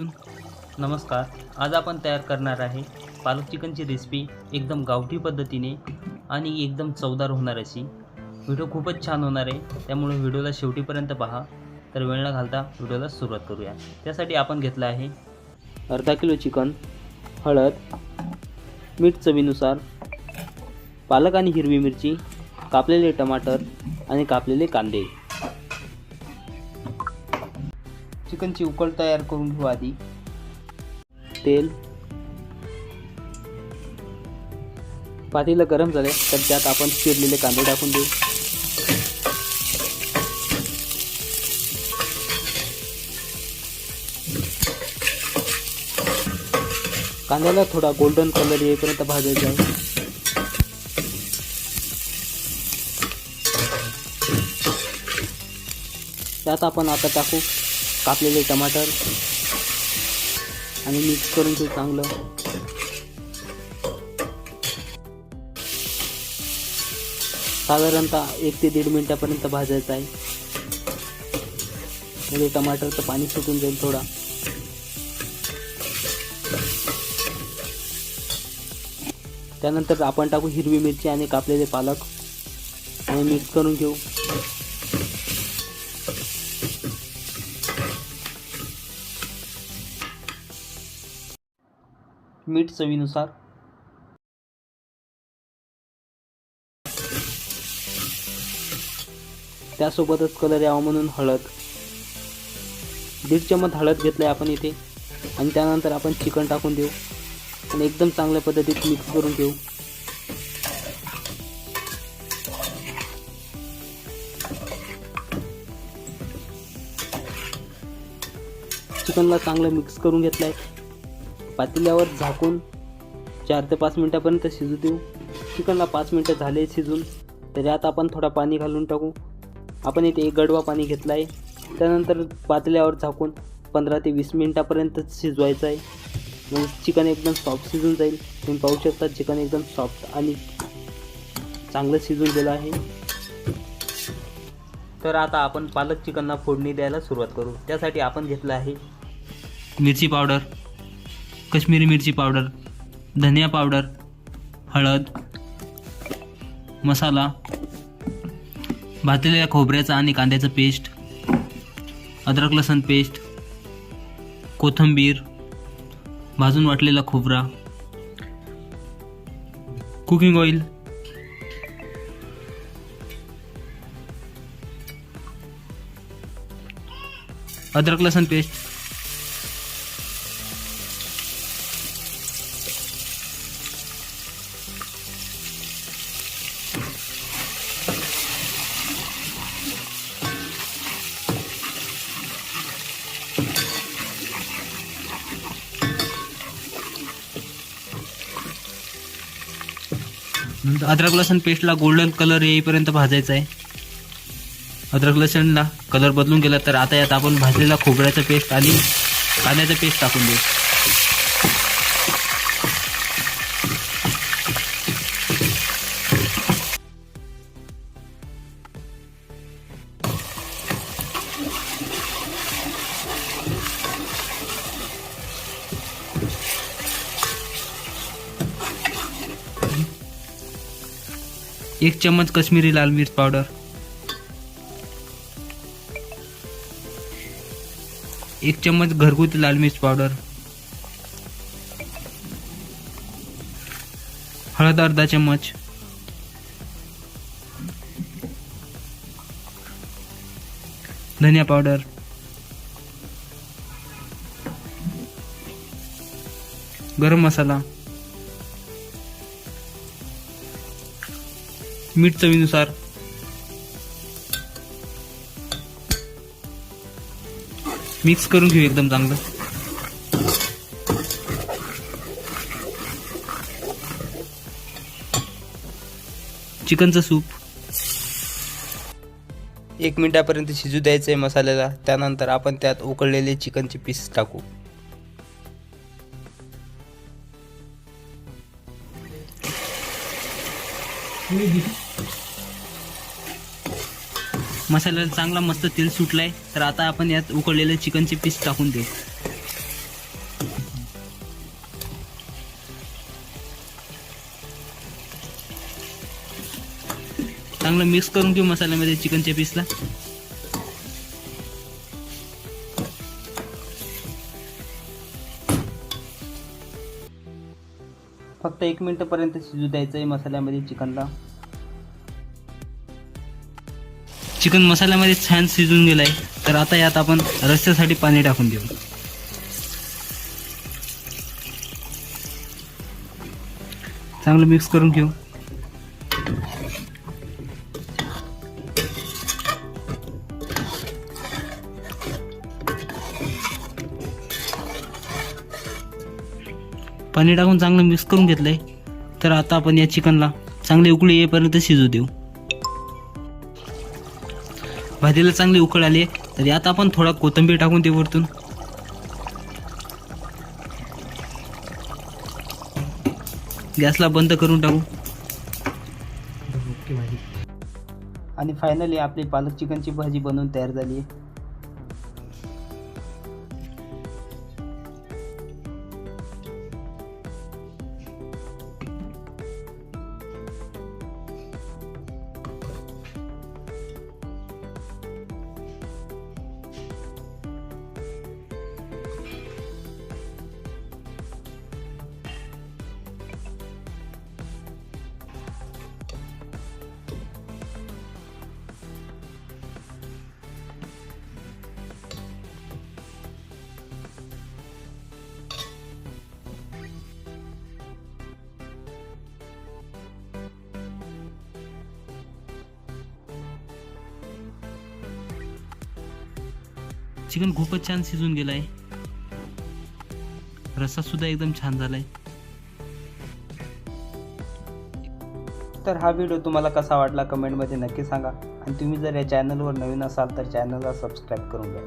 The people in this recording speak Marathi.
नमस्कार आज आपण तयार करणार आहे पालक चिकनची रेसिपी एकदम गावठी पद्धतीने आणि एकदम चवदार होणार अशी. व्हिडिओ खूपच छान होणार आहे त्यामुळे व्हिडिओला शेवटीपर्यंत पहा. तर वेळ न घालता व्हिडिओला सुरुवात करूया. त्यासाठी आपण घेतलं आहे अर्धा किलो चिकन हळद मीठ चवीनुसार पालक आणि हिरवी मिरची कापलेले टमाटर आणि कापलेले कांदे. चिकनची उकळ तयार करून घेऊ आधी. तेल. पातेलं गरम झाले तर त्यात आपण चिरलेले कांदे टाकून देऊ. कांद्याला थोडा गोल्डन कलर येईपर्यंत भाजायचा आहे. त्यात आपण आता टाकू कापलेले टमाटर आणि मिक्स करून घेऊ चांगलं. साधारणतः एक ते दीड मिनिटापर्यंत भाजायचं आहे. म्हणजे टमाटरचं पाणी सुटून जाईल थोडा. त्यानंतर आपण टाकू हिरवी मिरची आणि कापलेले पालक. आणि मिक्स करून घेऊ. मीठ चवीनुसार. त्यासोबतच कलर यावा म्हणून हळद. दीड चमच हळद घेतलं आहे आपण इथे. आणि त्यानंतर आपण चिकन टाकून देऊ. आणि एकदम चांगल्या पद्धतीत मिक्स करून घेऊ. चिकनला चांगलं मिक्स करून घेतलं आहे पातेल्यावर झाकून चार ते पाच मिनटापर्यंत शिजू देऊ. चिकनला पाच मिनटं झाले शिजून. त्याच्यात आपण थोडा पाणी घालून टाकू. आपण इथे एक गडवा पाणी घेतला आहे त्यानंतर पातेल्यावर झाकून पंधरा ते वीस मिनटापर्यंत शिजवायचं आहे. म्हणजे चिकन एकदम सॉफ्ट शिजून जाईल. तुम्ही पाहू शकता चिकन एकदम सॉफ्ट आणि चांगलं शिजून गेलं आहे. तर आता आपण पालक चिकनला फोडणी द्यायला सुरुवात करू. त्यासाठी आपण घेतलं आहे मिरची पावडर. कश्मीरी मिरची पावडर धनिया पावडर हळद मसाला भाजलेल्या खोबऱ्याचा आणि कांद्याचं पेस्ट अद्रक लसण पेस्ट कोथिंबीर भाजून वाटलेला खोबरा कुकिंग ऑइल अद्रक लसण पेस्ट नंतर अद्रक लसूण पेस्टला गोल्डन कलर येईपर्यंत भाजायचा आहे. अद्रक लसूणला कलर बदलून गेला तर आता यात आपण भाजलेला खोबऱ्याचा पेस्ट आणि कांद्याचा पेस्ट टाकून देऊ. एक चम्मच कश्मीरी लाल मिर्च पावडर. एक चम्मच घरगुती लाल मिर्च पावडर. हळद अर्धा चम्मच. धनिया पावडर. गरम मसाला. मीठ चवीनुसार. मिक्स करून घेऊ एकदम चांगलं. चिकनचं सूप. एक मिनिटापर्यंत शिजू द्यायचं आहे मसाल्याला. त्यानंतर आपण त्यात उकळलेले चिकनचे पीस टाकू. मसाला चांगला मस्त तेल सुटलं तर आता आपण यात उकळलेले चिकनचे पीस टाकून देऊ. चांगलं मिक्स करून घेऊ मसाल्यामध्ये चिकनच्या पीसला फक्त एक मिनटपर्यंत शिजू द्यायचं आहे मसाल्यामध्ये चिकनला. चिकन मसाल्यामध्ये छान शिजून गेलं आहे तर आता यात आपण रस्त्यासाठी पाणी टाकून देऊ. चांगलं मिक्स करून घेऊ. पाणी टाकून चांगलं मिक्स करून घेतलंय. तर आता आपण या चिकनला चांगली उकळी येईपर्यंत शिजू देऊ. भाजीला चांगली उकळ आली तर यात आपण थोडा कोथिंबीर टाकून ते वरतून. गॅसला बंद करून टाकू. आणि फायनली आपली पालक चिकनची भाजी बनवून तयार झाली आहे. चिकन खूपच छान शिजून गेलं आहे रस्सा सुद्धा एकदम छान झालाय. तर हा व्हिडिओ तुम्हाला कसा वाटला कमेंटमध्ये नक्की सांगा. आणि तुम्ही जर या चॅनलवर नवीन असाल तर चॅनलला सबस्क्राईब करून घ्या.